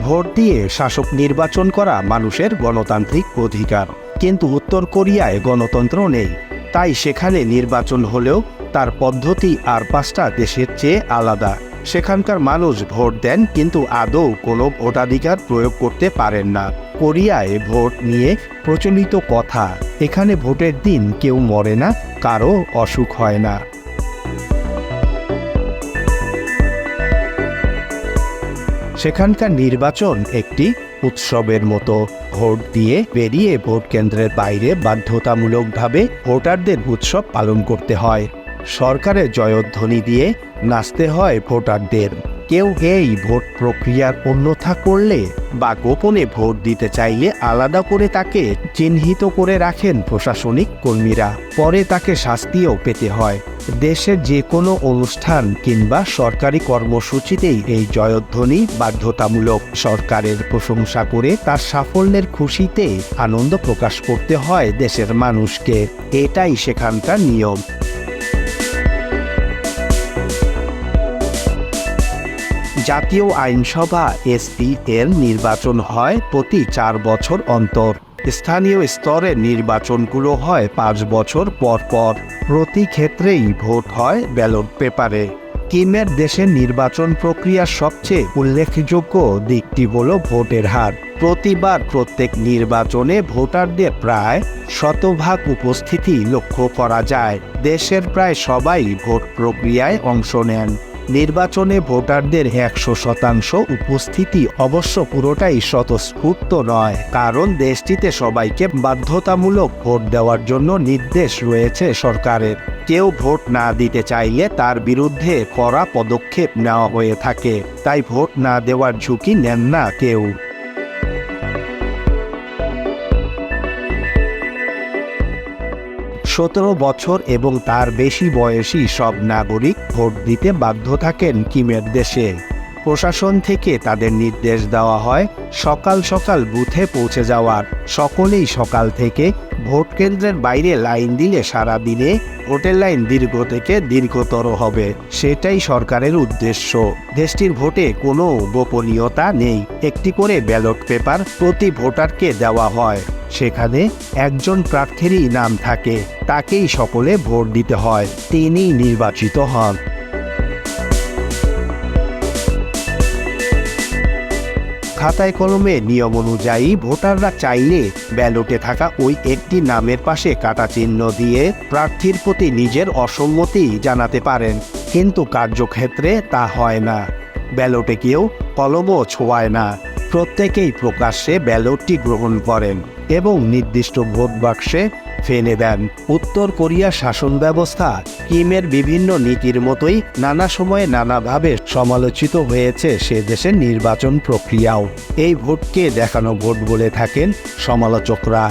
Vote দিয়ে শাসক নির্বাচন করা মানুষের গণতান্ত্রিক অধিকার। কিন্তু উত্তর কোরিয়ায় গণতন্ত্র নেই। তাই সেখানে নির্বাচন হলেও তার পদ্ধতি আর পাঁচটা দেশের চেয়ে আলাদা। সেখানকার মানুষ ভোট দেন কিন্তু আদৌ কোনো ভোটাধিকার প্রয়োগ করতে পারেন না। কোরিয়ায় ভোট নিয়ে প্রচলিত কথা, এখানে ভোটের দিন কেউ মরে না কারও অসুখ হয় না। সেখানকার নির্বাচন একটি উৎসবের মতো। ভোট দিয়ে বেরিয়ে ভোট কেন্দ্রের বাইরে বাধ্যতামূলকভাবে ভোটারদের উৎসব পালন করতে হয়। সরকারের জয়ধ্বনি দিয়ে নাচতে হয় ভোটারদের। কেউ এই ভোট প্রক্রিয়ার অন্যথা করলে বা গোপনে ভোট দিতে চাইলে আলাদা করে তাকে চিহ্নিত করে রাখেন প্রশাসনিক কর্মীরা। পরে তাকে শাস্তিও পেতে হয়। দেশের যে কোনো অনুষ্ঠান কিংবা সরকারি কর্মসূচিতেই এই জয়ধ্বনি বাধ্যতামূলক সরকারের প্রশংসা করে তার সাফল্যের খুশিতে আনন্দ প্রকাশ করতে হয় দেশের মানুষকে। এটাই সেখানকার নিয়ম। জাতীয় আইনসভা এসপি এর নির্বাচন হয় প্রতি চার বছর অন্তর। স্থানীয় স্তরের নির্বাচনগুলো হয় পাঁচ বছর পর পর। প্রতি ক্ষেত্রেই ভোট হয় ব্যালট পেপারে। কিমের দেশের নির্বাচন প্রক্রিয়ার সবচেয়ে উল্লেখযোগ্য দিকটি হল ভোটের হার। প্রতিবার প্রত্যেক নির্বাচনে ভোটারদের প্রায় শতভাগ উপস্থিতি লক্ষ্য করা যায়। দেশের প্রায় সবাই ভোট প্রক্রিয়ায় অংশ নেন। নির্বাচনে ভোটারদের একশো শতাংশ উপস্থিতি অবশ্য পুরোটাই স্বতঃস্ফূর্ত নয়, কারণ দেশটিতে সবাইকে বাধ্যতামূলক ভোট দেওয়ার জন্য নির্দেশ রয়েছে সরকারের। কেউ ভোট না দিতে চাইলে তার বিরুদ্ধে কড়া পদক্ষেপ নেওয়া হয়ে থাকে, তাই ভোট না দেওয়ার ঝুঁকি নেন না কেউ। সতেরো বছর এবং তার বেশি বয়সী সব নাগরিক ভোট দিতে বাধ্য থাকেন কিমের দেশে। প্রশাসন থেকে তাদের নির্দেশ দেওয়া হয়, সকাল সকাল বুথে পৌঁছে যাওয়ার। সকলেই সকাল থেকে ভোট কেন্দ্রের বাইরে লাইন দিলে সারা দিনে ভোটের লাইন দীর্ঘ থেকে দীর্ঘতর হবে, সেটাই সরকারের উদ্দেশ্য। দেশটির ভোটে কোনো গোপনীয়তা নেই। একটি করে ব্যালট পেপার প্রতি ভোটারকে দেওয়া হয়। সেখানে একজন প্রার্থীরই নাম থাকে। তাকেই সকলে ভোট দিতে হয়। তিনিই নির্বাচিত হন। খাতায় কলমে নিয়ম অনুযায়ী ভোটাররা চাইলে ব্যালটে থাকা ওই একটি নামের পাশে কাটা চিহ্ন দিয়ে প্রার্থীর প্রতি নিজের অসম্মতি জানাতে পারেন। কিন্তু কার্যক্ষেত্রে তা হয় না। ব্যালটে কেউ কলমও ছোঁয়ায় না। প্রত্যেকেই প্রকাশ্যে ব্যালটটি গ্রহণ করেন। এবং নির্দিষ্ট ভোট বাক্সে ফেলে দেন। উত্তর কোরিয়া শাসন ব্যবস্থা কিমের বিভিন্ন নীতির মতোই নানা সময়ে নানাভাবে সমালোচিত হয়েছে সে দেশের নির্বাচন প্রক্রিয়াও। এই ভোটকে দেখানো ভোট বলে থাকেন সমালোচকরা।